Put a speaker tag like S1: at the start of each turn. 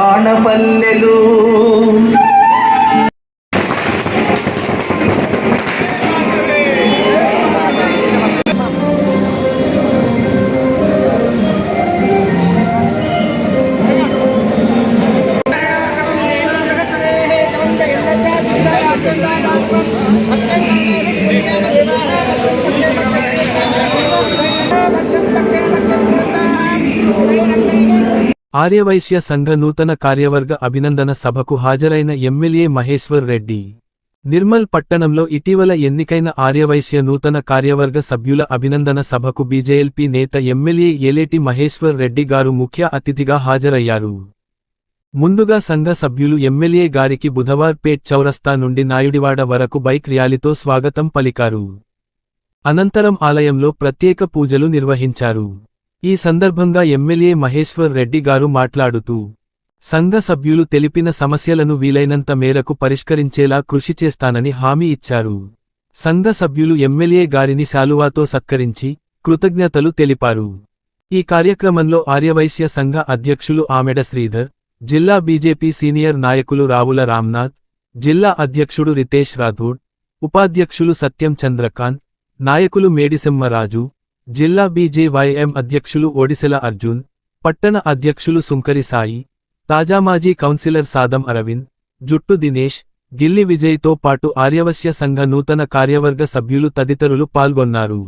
S1: ప్రాణపల్లెలు. ఆర్యవైశ్య సంఘ నూతన కార్యవర్గ అభినందన సభకు హాజరైన ఎమ్మెల్యే మహేశ్వర్ రెడ్డి. నిర్మల్ పట్టణంలో ఇటీవల ఎన్నికైన ఆర్యవైశ్య నూతన కార్యవర్గ సభ్యుల అభినందన సభకు బీజేఎల్పీ నేత ఎమ్మెల్యే ఏలేటి మహేశ్వర్ రెడ్డి గారు ముఖ్య అతిథిగా హాజరయ్యారు. ముందుగా సంఘ సభ్యులు ఎమ్మెల్యే గారికి బుధవార్పేట్ చౌరస్తా నుండి నాయుడివాడ వరకు బైక్ ర్యాలీతో స్వాగతం పలికారు. అనంతరం ఆలయంలో ప్రత్యేక పూజలు నిర్వహించారు. ఈ సందర్భంగా ఎమ్మెల్యే మహేశ్వర్ రెడ్డి గారు మాట్లాడుతూ సంఘ సభ్యులు తెలిపిన సమస్యలను వీలైనంత మేరకు పరిష్కరించేలా కృషి చేస్తానని హామీ ఇచ్చారు. సంఘ సభ్యులు ఎమ్మెల్యే గారిని శాలువాతో సత్కరించి కృతజ్ఞతలు తెలిపారు. ఈ కార్యక్రమంలో ఆర్యవైశ్య సంఘ అధ్యక్షులు ఆమెడ శ్రీధర్ జిల్లా బీజేపీ సీనియర్ నాయకులు రావుల రామ్నాథ్ జిల్లా అధ్యక్షుడు రితేష్ రాథోడ్ ఉపాధ్యక్షులు సత్యం చంద్రకాంత్ నాయకులు మేడిసింహరాజు జిల్లా బీజేవైఎం అధ్యక్షులు ఒడిశెల అర్జున్ పట్టణ అధ్యక్షులు సుంకరి సాయి తాజా మాజీ కౌన్సిలర్ సాదం అరవింద్ జుట్టు దినేష్ గిల్లి విజయ్తో పాటు ఆర్యవశ్య సంఘ నూతన కార్యవర్గ సభ్యులు తదితరులు పాల్గొన్నారు.